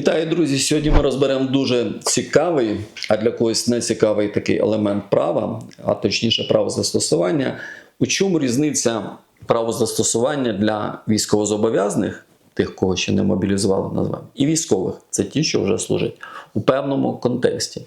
Вітаю, друзі! Сьогодні ми розберемо дуже цікавий, а для когось не цікавий такий елемент права, а точніше право застосування. У чому різниця правозастосування для військовозобов'язаних, тих, кого ще не мобілізували, називаємо, і військових це ті, що вже служать у певному контексті.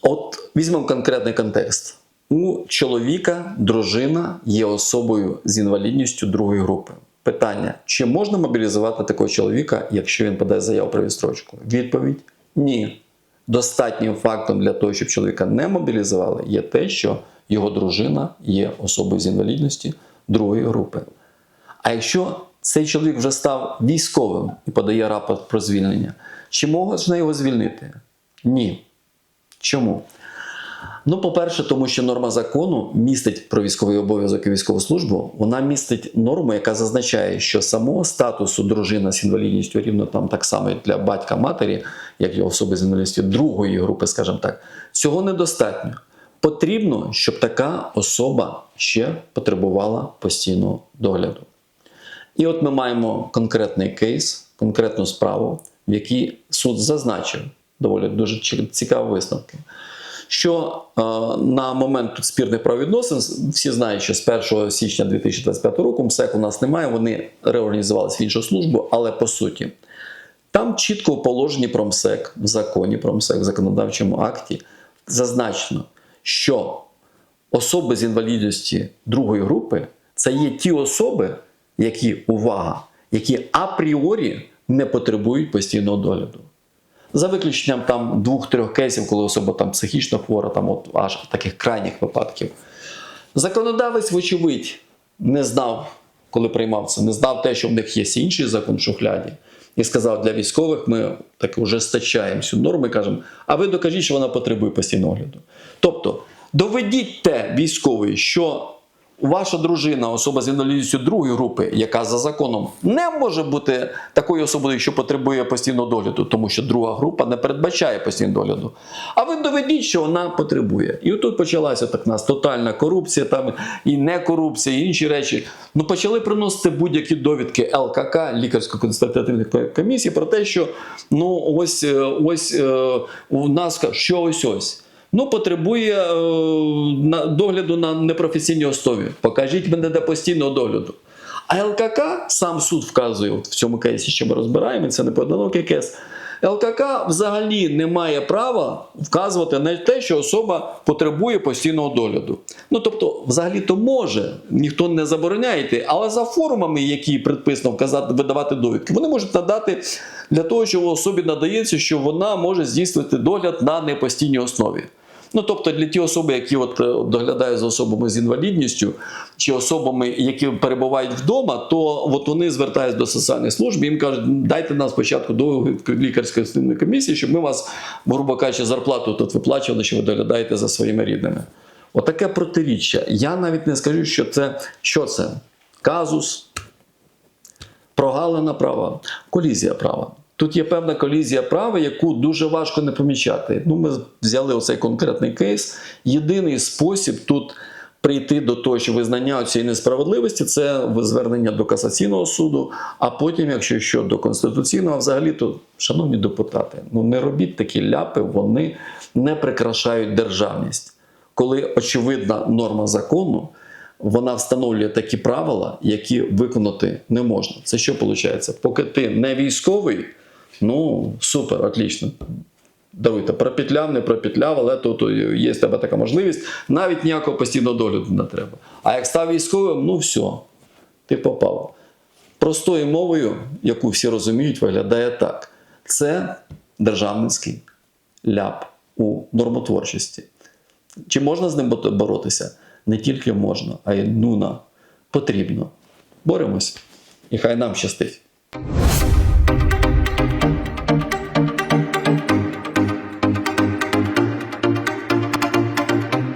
От візьмемо конкретний контекст. У чоловіка дружина є особою з інвалідністю другої групи. Питання: чи можна мобілізувати такого чоловіка, якщо він подає заяву про відстрочку? Відповідь ні. Достатнім фактом для того, щоб чоловіка не мобілізували, є те, що його дружина є особою з інвалідності другої групи. А якщо цей чоловік вже став військовим і подає рапорт про звільнення, чи можна його звільнити? Ні. Чому? Ну, по-перше, тому що норма закону містить про військовий обов'язок і військову службу. Вона містить норму, яка зазначає, що самого статусу дружина з інвалідністю рівно там так само як для батька матері, як і особи з інвалідністю другої групи, скажімо так, цього недостатньо. Потрібно, щоб така особа ще потребувала постійного догляду. І от ми маємо конкретний кейс, конкретну справу, в якій суд зазначив доволі дуже цікаві висновки. Що е, на момент тут спірних правовідносин, всі знають, що з 1 січня 2025 року МСЕК у нас немає, вони реорганізувалися в іншу службу, але по суті, там чітко в положенні про МСЕК, в законі про МСЕК, в законодавчому акті зазначено, що особи з інвалідності другої групи це є ті особи, які, увага, які апріорі не потребують постійного догляду. За виключенням там двох-трьох кейсів, коли особа там психічно хвора, там от аж таких крайніх випадків. Законодавець, вочевидь, не знав, коли приймав це, не знав те, що в них є інший закон в шухляді. І сказав, для військових ми так уже стачаємо цю норму і кажемо, а ви докажіть, що вона потребує постійного огляду. Тобто, доведіть те військовий, що ваша дружина, особа з інвалідністю другої групи, яка за законом не може бути такою особою, що потребує постійного догляду, тому що друга група не передбачає постійного догляду. А ви доведіть, що вона потребує. І отут почалася так нас тотальна корупція, там і не корупція, і інші речі. Ну почали приносити будь-які довідки ЛКК, лікарсько-консультативних комісій, про те, що ну ось е, ось е, у нас що ось ось. Ну, потребує е, догляду на непрофесійній основі. Покажіть мене до постійного догляду. А ЛКК, сам суд вказує от в цьому кейсі, що ми розбираємо, це не поодинокий кейс. ЛКК взагалі не має права вказувати на те, що особа потребує постійного догляду. Ну тобто, взагалі то може, ніхто не забороняє але за формами, які предписано вказати, видавати довідки, вони можуть надати для того, що особі надається, що вона може здійснювати догляд на непостійній основі. Ну, тобто для ті особи, які от е, доглядають за особами з інвалідністю чи особами, які перебувають вдома, то от вони звертаються до соціальних служб їм кажуть, дайте нам спочатку до лікарської комісії, щоб ми вас, грубо кажучи, зарплату тут виплачували, що ви доглядаєте за своїми рідними. Отаке протиріччя. Я навіть не скажу, що це що це? Казус, прогалина права, колізія права. Тут є певна колізія права, яку дуже важко не помічати. Ну, Ми взяли оцей конкретний кейс. Єдиний спосіб тут прийти до того, що визнання цієї несправедливості це звернення до касаційного суду. А потім, якщо що до конституційного, взагалі, то, шановні депутати, ну не робіть такі ляпи, вони не прикрашають державність. Коли очевидна норма закону. Вона встановлює такі правила, які виконати не можна. Це що виходить? Поки ти не військовий, ну супер, отлично. Даруйте, пропетляв, не пропетляв, але тут є в тебе така можливість. Навіть ніякого постійного догляду не треба. А як став військовим, ну все, ти попав. Простою мовою, яку всі розуміють, виглядає так: це державницький ляп у нормотворчості. Чи можна з ним боротися? Не тільки можна, а й нуна потрібно. Боремось. І хай нам щастить.